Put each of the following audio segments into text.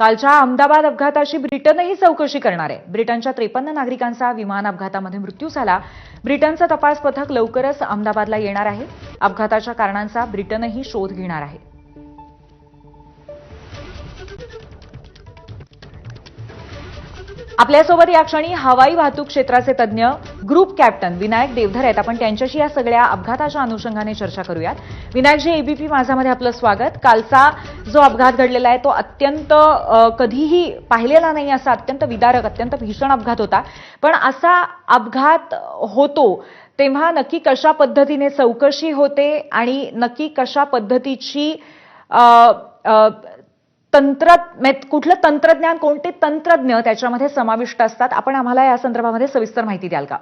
कालच्या अहमदाबाद अपघाताची ब्रिटनही चौकशी करणार. आहे ब्रिटनच्या त्रेपन्न नागरिकांचा विमान अपघातामध्ये मृत्यू झाला. ब्रिटनचं तपास पथक लवकरच अहमदाबादला येणार आहे. अपघाताच्या कारणांचा ब्रिटनही शोध घेणार आहे. आपल्यासोबत या क्षणी हवाई वाहतूक क्षेत्राचे तज्ज्ञ ग्रुप कॅप्टन विनायक देवधर आहेत. आपण त्यांच्याशी या सगळ्या अपघाताच्या अनुषंगाने चर्चा करूयात. विनायकजी एबीपी माझामध्ये आपलं स्वागत. कालचा जो अपघात घडलेला आहे तो अत्यंत कधीही पाहिलेला नाही असा अत्यंत विदारक अत्यंत भीषण अपघात होता. पण असा अपघात होतो तेव्हा नक्की कशा पद्धतीने चौकशी होते आणि नक्की कशा पद्धतीची तंत्रज्ञ तंत्र कुठलं तंत्रज्ञान कोणते तंत्रज्ञ त्याच्यामध्ये समाविष्ट असतात? आपण आम्हाला या संदर्भामध्ये सविस्तर माहिती द्याल का?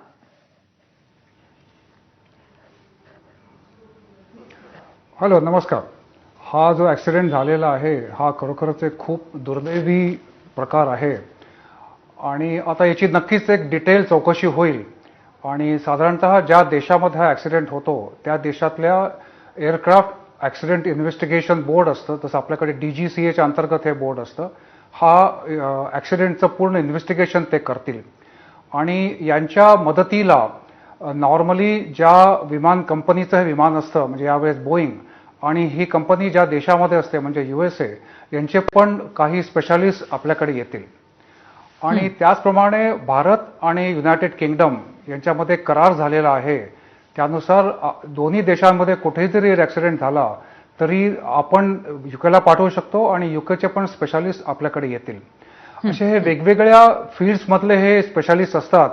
हॅलो नमस्कार. हा जो ॲक्सिडेंट झालेला आहे हा खरोखरच एक खूप दुर्दैवी प्रकार आहे. आणि आता याची नक्कीच एक डिटेल चौकशी होईल. आणि साधारणतः ज्या देशामध्ये हा ॲक्सिडेंट होतो त्या देशातल्या एअरक्राफ्ट ॲक्सिडेंट इन्व्हेस्टिगेशन बोर्ड असतं तसं आपल्याकडे डी जी सी एच्या अंतर्गत हे बोर्ड असतं. हा ॲक्सिडेंटचं पूर्ण इन्व्हेस्टिगेशन ते करतील. आणि यांच्या मदतीला नॉर्मली ज्या विमान कंपनीचं हे विमान असतं म्हणजे यावेळेस बोईंग आणि ही कंपनी ज्या देशामध्ये असते म्हणजे युएसए यांचे पण काही स्पेशालिस्ट आपल्याकडे येतील. आणि त्याचप्रमाणे भारत आणि युनायटेड किंगडम यांच्यामध्ये करार झालेला आहे. त्यानुसार दोन्ही देशांमध्ये कुठेही जरी ॲक्सिडेंट झाला तरी आपण युकेला पाठवू शकतो आणि युकेचे पण स्पेशालिस्ट आपल्याकडे येतील. असे हे वेगवेगळ्या फील्ड्समधले हे स्पेशालिस्ट असतात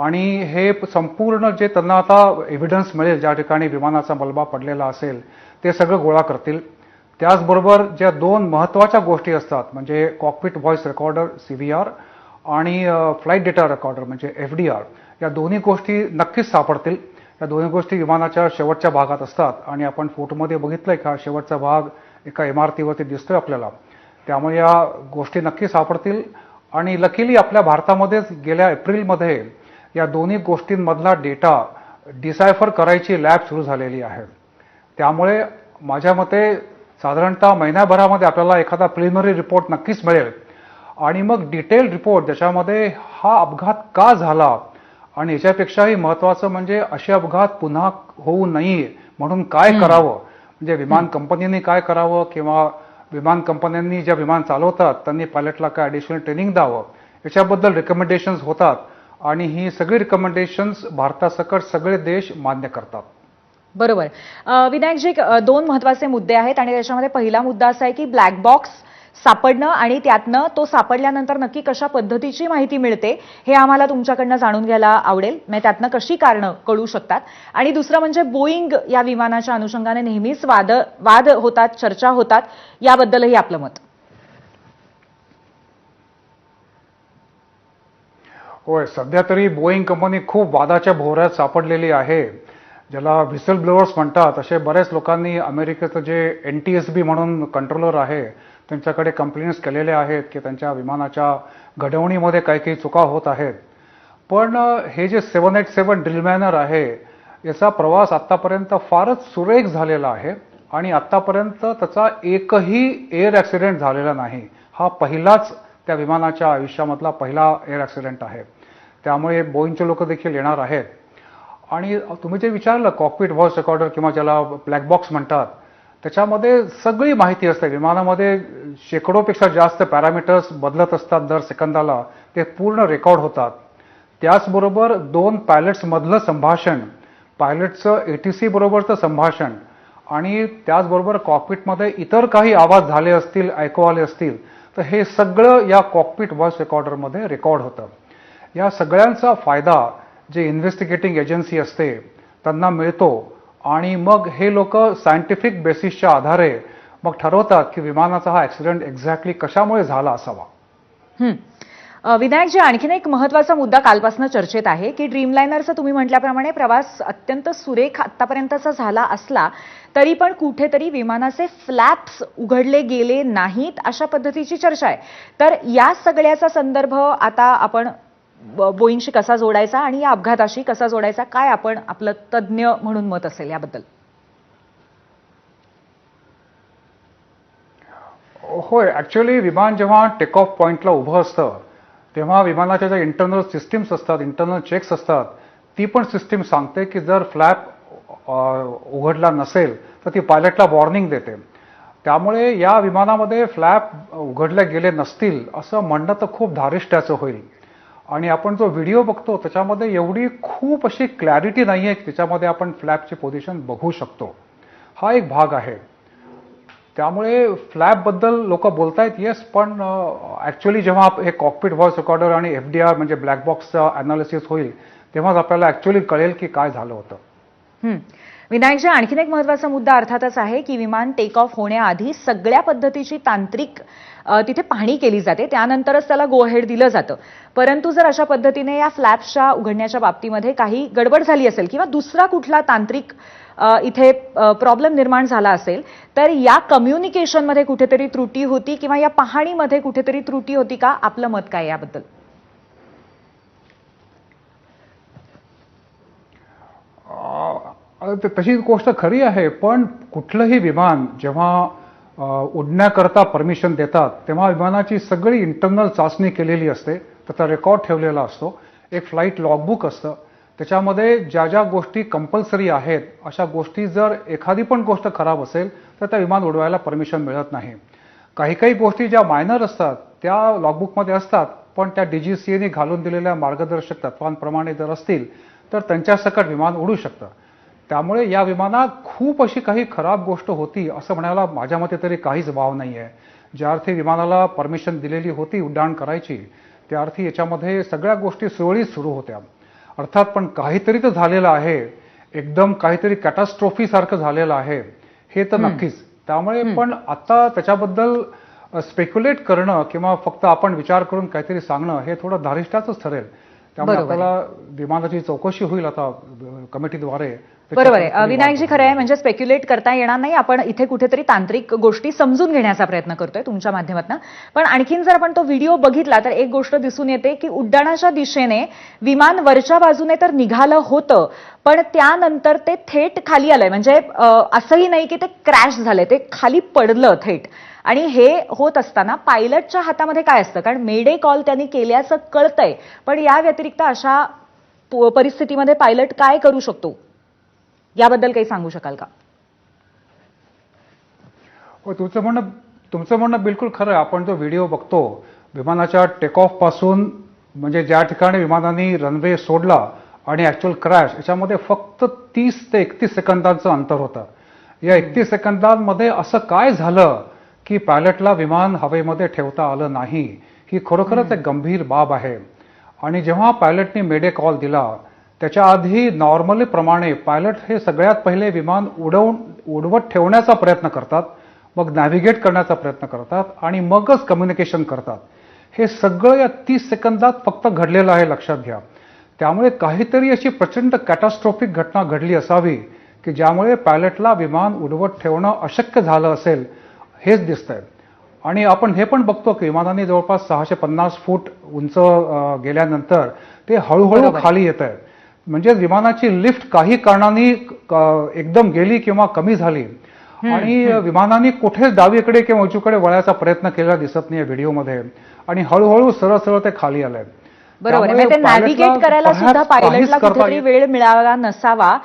आणि हे संपूर्ण जे त्यांना आता एव्हिडन्स मिळेल ज्या ठिकाणी विमानाचा मलबा पडलेला असेल ते सगळं गोळा करतील. त्याचबरोबर ज्या दोन महत्त्वाच्या गोष्टी असतात म्हणजे cockpit voice recorder C V R आणि फ्लाईट डेटा रेकॉर्डर म्हणजे एफ डी आर या दोन्ही गोष्टी नक्कीच सापडतील. या दोन्ही गोष्टी विमानाच्या शेवटच्या भागात असतात. आणि आपण फोटोमध्ये बघितलंय का शेवटचा भाग एका इमारतीवरती दिसतोय आपल्याला. त्यामुळे या गोष्टी नक्की सापडतील. आणि लकीली आपल्या भारतामध्येच गेल्या एप्रिलमध्ये या दोन्ही गोष्टींमधला डेटा डिसायफर करायची लॅब सुरू झालेली आहे. त्यामुळे माझ्या मते साधारणतः महिन्याभरामध्ये आपल्याला एखादा प्रिलिमिनरी रिपोर्ट नक्कीच मिळेल. आणि मग डिटेल रिपोर्ट ज्याच्यामध्ये हा अपघात का झाला आणि याच्यापेक्षाही महत्वाचं म्हणजे असे अपघात पुन्हा होऊ नये म्हणून काय करावं? म्हणजे विमान कंपनीने काय करावं किंवा विमान कंपन्यांनी ज्या विमान चालवतात त्यांनी पायलटला काय ॲडिशनल ट्रेनिंग द्यावं? याच्याबद्दल रिकमेंडेशन्स होतात आणि ही सगळी रिकमेंडेशन्स भारतासकट सगळे देश मान्य करतात. बरोबर. विनायकजी दोन महत्त्वाचे मुद्दे आहेत आणि त्याच्यामध्ये पहिला मुद्दा असा आहे की ब्लॅक बॉक्स सापडणं आणि त्यातनं तो सापडल्यानंतर नक्की कशा पद्धतीची माहिती मिळते हे आम्हाला तुमच्याकडनं जाणून घ्यायला आवडेल. म्हणजे त्यातनं कशी कारणं कळू शकतात. आणि दुसरं म्हणजे बोईंग या विमानाच्या अनुषंगाने नेहमीच वाद वाद होतात चर्चा होतात. याबद्दलही आपलं मत. होय सध्या तरी बोईंग कंपनी खूप वादाच्या भोवऱ्यात सापडलेली आहे. ज्याला व्हिसल ब्लोअर्स म्हणतात असे बऱ्याच लोकांनी अमेरिकेचं जे एन टी एस बी म्हणून कंट्रोलर आहे त्यांच्याकडे कंप्लेंट्स केलेले आहेत की त्यांच्या विमानाच्या घडवणीमध्ये काही काही चुका होत आहेत. पण हे जे सेवन एट सेवन ड्रिलमॅनर आहे याचा प्रवास आत्तापर्यंत फारच सुरेख झालेला आहे आणि आत्तापर्यंत त्याचा एकही एअर ॲक्सिडेंट झालेला नाही. हा पहिलाच त्या विमानाच्या आयुष्यामधला पहिला एअर ॲक्सिडेंट आहे. त्यामुळे बोईंगचे लोक देखील येणार आहेत. आणि तुम्ही जे विचारलं कॉकपिट व्हॉइस रेकॉर्डर किंवा ज्याला ब्लॅक बॉक्स म्हणतात त्याच्यामध्ये सगळी माहिती असते. विमानामध्ये शेकडोपेक्षा जास्त पॅरामीटर्स बदलत असतात दर सेकंदाला. ते पूर्ण रेकॉर्ड होतात. त्याचबरोबर दोन पायलट्समधलं संभाषण पायलटचं ए टी सी बरोबरचं संभाषण आणि त्याचबरोबर कॉकपिटमध्ये इतर काही आवाज झाले असतील ऐकू आले असतील तर हे सगळं या कॉकपिट व्हॉइस रेकॉर्डरमध्ये रेकॉर्ड होतं. या सगळ्यांचा फायदा जे इन्व्हेस्टिगेटिंग एजन्सी असते त्यांना मिळतो. आणि मग हे लोक सायंटिफिक बेसिसच्या आधारे मग ठरवतात की विमानाचा हा ऍक्सिडेंट एक्झॅक्टली कशामुळे झाला असावा. विनायक जी विनायकजी आणखीन एक महत्त्वाचा मुद्दा कालपासून चर्चेत आहे की ड्रीमलायनरचा तुम्ही म्हटल्याप्रमाणे प्रवास अत्यंत सुरेख आतापर्यंतचा झाला असला तरी पण कुठेतरी विमानाचे फ्लॅप्स उघडले गेले नाहीत अशा पद्धतीची चर्चा आहे. तर या सगळ्याचा संदर्भ आता आपण बोईंशी बोईंगशी कसा जोडायचा आणि या अपघाताशी कसा जोडायचा काय आपण आपलं तज्ज्ञ म्हणून मत असेल याबद्दल? होय ऍक्च्युअली विमान जेव्हा टेक ऑफ पॉईंटला उभं असतं तेव्हा विमानाच्या ज्या इंटरनल सिस्टीम्स असतात इंटरनल चेक्स असतात ती पण सिस्टीम सांगते की जर फ्लॅप उघडला नसेल तर ती पायलटला वॉर्निंग देते. त्यामुळे या विमानामध्ये फ्लॅप उघडले गेले नसतील असं म्हणणं तर खूप धारिष्ट्याचं होईल. आणि आपण जो व्हिडिओ बघतो त्याच्यामध्ये एवढी खूप अशी क्लॅरिटी नाही आहे की त्याच्यामध्ये आपण फ्लॅपची पोझिशन बघू शकतो. हा एक भाग आहे. त्यामुळे फ्लॅपबद्दल लोक बोलतायत येस पण ॲक्च्युली जेव्हा हे कॉकपिट व्हॉइस रेकॉर्डर आणि एफ डी आर म्हणजे ब्लॅक बॉक्सचं अनालिसिस होईल तेव्हाच आपल्याला ॲक्च्युली कळेल की काय झालं होतं. विनायकजी आणखीन एक महत्त्वाचा मुद्दा अर्थातच आहे की विमान टेक ऑफ होण्याआधी सगळ्या पद्धतीची तांत्रिक तिथे पाहणी केली जाते. त्यानंतरच त्याला गोहेड दिलं जातं. परंतु जर अशा पद्धतीने या फ्लॅप्सच्या उघडण्याच्या बाबतीमध्ये काही गडबड झाली असेल किंवा दुसरा कुठला तांत्रिक इथे प्रॉब्लेम निर्माण झाला असेल तर या कम्युनिकेशनमध्ये कुठेतरी त्रुटी होती किंवा या पाहणीमध्ये कुठेतरी त्रुटी होती का? आपलं मत काय याबद्दल अ, त- तशी गोष्ट खरी आहे पण कुठलंही विमान जेव्हा उडण्याकरता परमिशन देतात तेव्हा विमानाची सगळी इंटरनल चाचणी केलेली असते त्याचा रेकॉर्ड ठेवलेला असतो. एक फ्लाईट लॉगबुक असतं. त्याच्यामध्ये ज्या ज्या गोष्टी कंपल्सरी आहेत अशा गोष्टी जर एखादी पण गोष्ट खराब असेल तर त्या विमान उडवायला परमिशन मिळत नाही. काही काही गोष्टी ज्या मायनर असतात त्या लॉगबुकमध्ये असतात पण त्या डीजीसीएने घालून दिलेल्या मार्गदर्शक तत्वांप्रमाणे जर असतील तर त्यांच्यासकट विमान उडू शकतं. त्यामुळे या विमानात खूप अशी काही खराब गोष्ट होती असं म्हणायला माझ्या मते तरी काहीच वाव नाही आहे ज्या अर्थी विमानाला परमिशन दिलेली होती उड्डाण करायची त्या अर्थी याच्यामध्ये सगळ्या गोष्टी सुरळीत सुरू होत्या. अर्थात पण काहीतरी तर झालेलं आहे. एकदम काहीतरी कॅटास्ट्रॉफी सारखं झालेलं आहे. हे तर नक्कीच. त्यामुळे पण आता त्याच्याबद्दल स्पेक्युलेट करणं किंवा फक्त आपण विचार करून काहीतरी सांगणं हे थोडं धारिष्ट्याच ठरेल. त्यामुळे. आपल्याला विमानाची चौकशी होईल आता कमिटीद्वारे. बरोबर आहे. विनायकजी खरं आहे म्हणजे स्पेक्युलेट करता येणार नाही. आपण इथे कुठेतरी तांत्रिक गोष्टी समजून घेण्याचा प्रयत्न करतोय तुमच्या माध्यमातून. पण आणखीन जर आपण तो व्हिडिओ बघितला तर एक गोष्ट दिसून येते की उड्डाणाच्या दिशेने विमान वरच्या बाजूने तर निघालं होतं पण त्यानंतर ते थेट खाली आलंय. म्हणजे असंही नाही की ते क्रॅश झालंय ते खाली पडलं थेट. आणि हे होत असताना पायलटच्या हातामध्ये काय असतं? कारण मेडे कॉल त्यांनी केल्याचं कळतंय. पण या व्यतिरिक्त अशा परिस्थितीमध्ये पायलट काय करू शकतो? याबद्दल काही सांगू शकाल का? हो तुमचं म्हणणं तुमचं म्हणणं बिलकुल खरं आपण जो व्हिडिओ बघतो विमानाच्या टेक ऑफपासून म्हणजे ज्या ठिकाणी विमानाने रनवे सोडला आणि ऍक्च्युअल क्रॅश याच्यामध्ये फक्त तीस ते एकतीस सेकंदांचं अंतर होतं. या एकतीस सेकंदांमध्ये असं काय झालं की पायलटला विमान हवेमध्ये ठेवता आलं नाही? ही खरोखरच एक गंभीर बाब आहे. आणि जेव्हा पायलटने मेडे कॉल दिला त्याच्या आधी नॉर्मली प्रमाणे पायलट हे सगळ्यात पहिले विमान उडवून उडवत ठेवण्याचा प्रयत्न करतात मग नॅव्हिगेट करण्याचा प्रयत्न करतात आणि मगच कम्युनिकेशन करतात. हे सगळं या तीस सेकंदात फक्त घडलेलं आहे लक्षात घ्या. त्यामुळे काहीतरी अशी प्रचंड कॅटास्ट्रॉफिक घटना घडली असावी की ज्यामुळे पायलटला विमान उडवत ठेवणं अशक्य झालं असेल हेच दिसतंय. आणि आपण हे पण बघतो की विमानाने जवळपास सहाशे पन्नास फूट उंच गेल्यानंतर ते हळूहळू. खाली येत आहे म्हणजे विमानाची लिफ्ट काही कारणाने एकदम गेली किंवा कमी झाली. आणि विमानाने कुठेच डावीकडे किंवा उजवीकडे वळायचा प्रयत्न केलेला दिसत नाही व्हिडिओमध्ये. आणि हळूहळू सरळ सरळ ते खाली आलंय. बरोबर म्हणजे ते नॅव्हिगेट करायला सुद्धा पायलटला कुठेतरी वेळ मिळाला नसावा.